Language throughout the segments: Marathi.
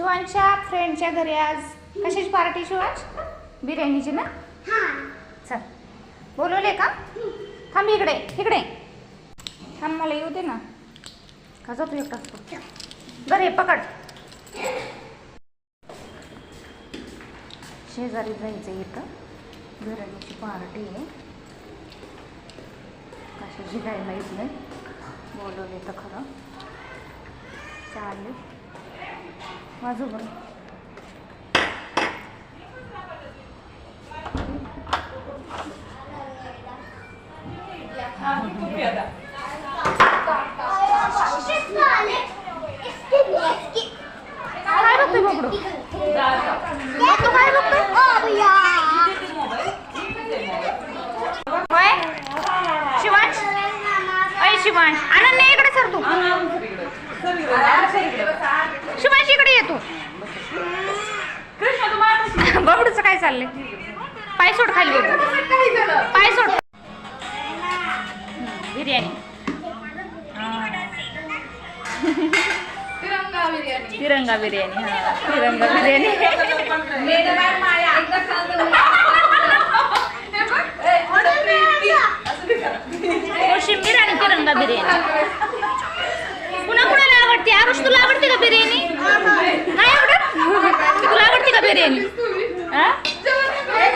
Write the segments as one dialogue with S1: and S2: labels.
S1: शिवांशच्या फ्रेंडच्या घरी आज? कशाची पार्टी शिवांश बिर्याणीची ना? चल. बोलवले का? थांब इकडे इकडे. थांब मला येऊ दे ना. का जातो एकटाच बरं पकड. शेजारी जायचं इथं. बिर्याणीची पार्टी आहे. कशाची काय माहीत नाही. बोलवले तर खरं. चालेल. वाजू बरं. शिवांश? अय शिवांश आनंद इकडे सर तू. शिवांश इकडे. ये तू? बबडूचं काय चाललंय? पाय सोड खाली. बघू पाय सोड. बिर्याणी. तिरंगा बिर्याणी हा. तिरंगा बिर्याणी. कोशिंबीर आणि तिरंगा बिर्याणी कुणा कुणाला आवडते आरुष तुला आवडते का बिर्याणी नाही आवडत तुला आवडते का बिर्याणी.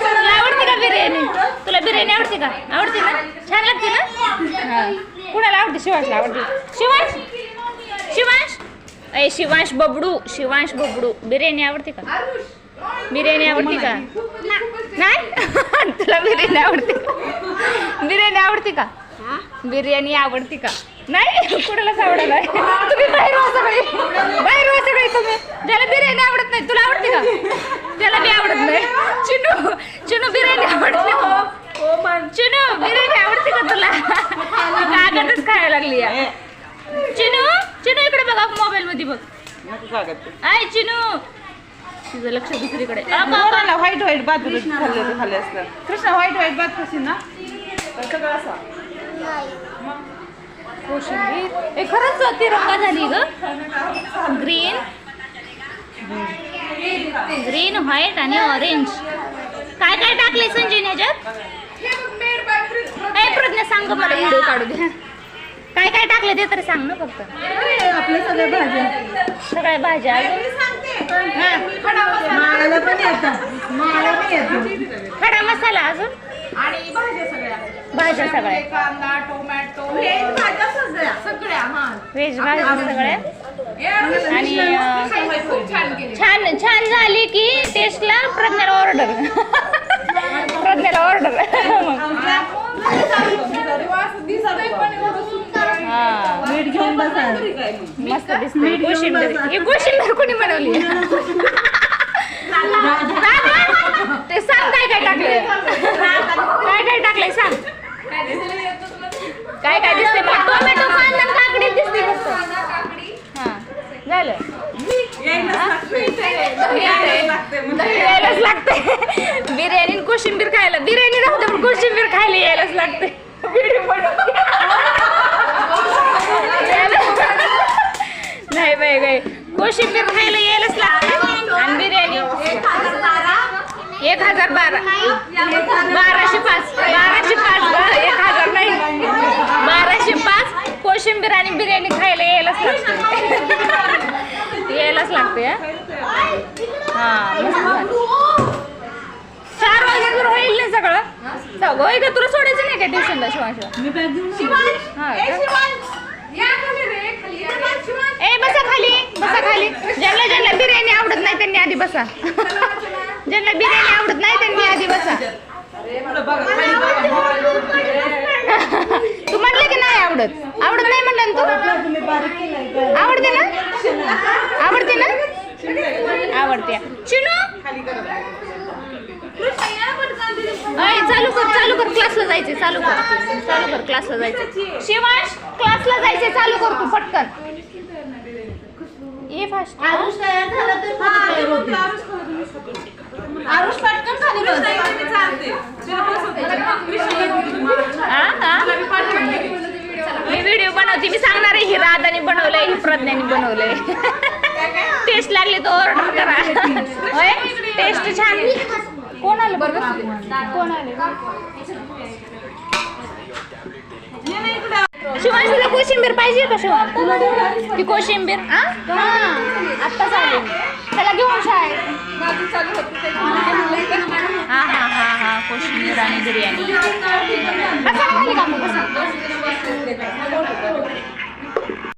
S1: तुला आवडते का बिर्याणी? तुला बिर्याणी आवडते का? आवडते ना? छान लागते ना? हा. कुणाला आवडते? शिवांशला आवडते. शिवांश? शिवांश? अय शिवांश बबडू. शिवांश बबडू. बिर्याणी आवडते का? बिर्याणी आवडते का? नाही? तुला बिर्याणी आवडते का? बिर्याणी आवडते का? बिर्याणी आवडते का? नाही कुणालाच आवडत नाही. तुम्ही बाहेर वाचा बाई. बाहेर वाचा बाई तुम्ही. ज्याला बिर्याणी आवडत नाही तुला आवडते का? त्याला बी आवडत नाही. चिनू चिनू बिर्याणी आवडते चिनू बिर्याणी आवडते का तुला? कागदच खायला लागली या. चिनू चिनू इकडे बघा मोबाईल मध्ये बघ. आय चिनू. तुझं लक्ष दुसरीकडे.
S2: व्हाईट व्हाईट भात खाल्ले असतं. कृष्णा व्हाईट व्हाईट भात खाशील ना? सगळं असा.
S1: कोशिंबीर ए खरंच तिरंगा झाली ग. ग्रीन ग्रीन व्हाईट आणि ऑरेंज काय काय टाकले संजय ह्याच्यात ए प्रज्ञा सांग मला व्हिडिओ काढू द्या काय काय टाकले ते तरी सांग ना फक्त.
S2: आपल्या सगळ्या भाज्या.
S1: सगळ्या भाज्या हा. खडा मसाला अजून?
S3: आणि भाज्या सगळ्या.
S1: भाज्या सगळ्या.
S3: कांदा टोमॅटो
S2: व्हेज भाज्या सगळ्या
S3: सगळ्या हा
S1: व्हेज भाज्या सगळ्या आणि
S3: छान केली.
S1: छान छान झाली की टेस्टला प्रज्ञाला ऑर्डर प्रज्ञाला ऑर्डर हा. मस्त दिसते कोशिंबीर ही कोशिंबीर कोणी बनवली? ते सांग काय काय टाकलंय. काय काय टाकलंय सांग.
S3: काय?
S1: काय दिसते टोमॅटो कांदा दिसते फक्त. हा. झालं. यायलाच लागते बिर्याणी कोशिंबीर खायला. बिर्याणी राहते पण कोशिंबीर खायला यायलाच लागते नाही बाई बाई. कोशिंबीर खायला यायलाच लागते आणि बिर्याणी? एक हजार बारा. बाराशे पाच. बाराशे पाच. एक हजार नाही. कोशिंबीर आणि बिर्याणी खायला यायलाच लागते. यायलाच लागते हा? हा. चार वाजे जर होईल नाही सगळं. होय का तुला सोडायचं नाही का ट्युशनला शिवाशिवा
S3: ए
S1: बसा खाली बसा खाली. ज्यांना ज्यांना बिर्याणी आवडत नाही त्यांनी आधी बसा. ज्यांना बिर्याणी आवडत नाही त्यांनी आधी बसा
S2: पुढं बघा खाली बघा
S1: तू म्हणलं की नाही आवडत. आवडत नाही म्हणलं ना तू? आवडते ना? आवडते ना? आवडते. चिनू? अय चालू कर चालू कर क्लासला जायचे चालू कर. चालू कर क्लासला जायचे शिवांश क्लासला जायचे चालू कर तू पटकन. ये फास्ट
S2: आरुष तयार झाला तर फोटो तयार होते. आरुष पटकन खाली बस
S1: हा हा मी व्हिडिओ बनवते मी सांगणार आहे ही राधाने बनवलंय ही प्रज्ञाने बनवलंय. टेस्ट लागली तर ऑर्डर करा. होय? टेस्ट छान. कोण आलं बरं कोण आले? शिवाय तुला कोशिंबीर पाहिजे का शिवाय ती कोशिंबीर हा. आत्ताच आले त्याला घेऊन शाळेत. हा हा हा हा. कोशिंबीर आणि बिर्याणी.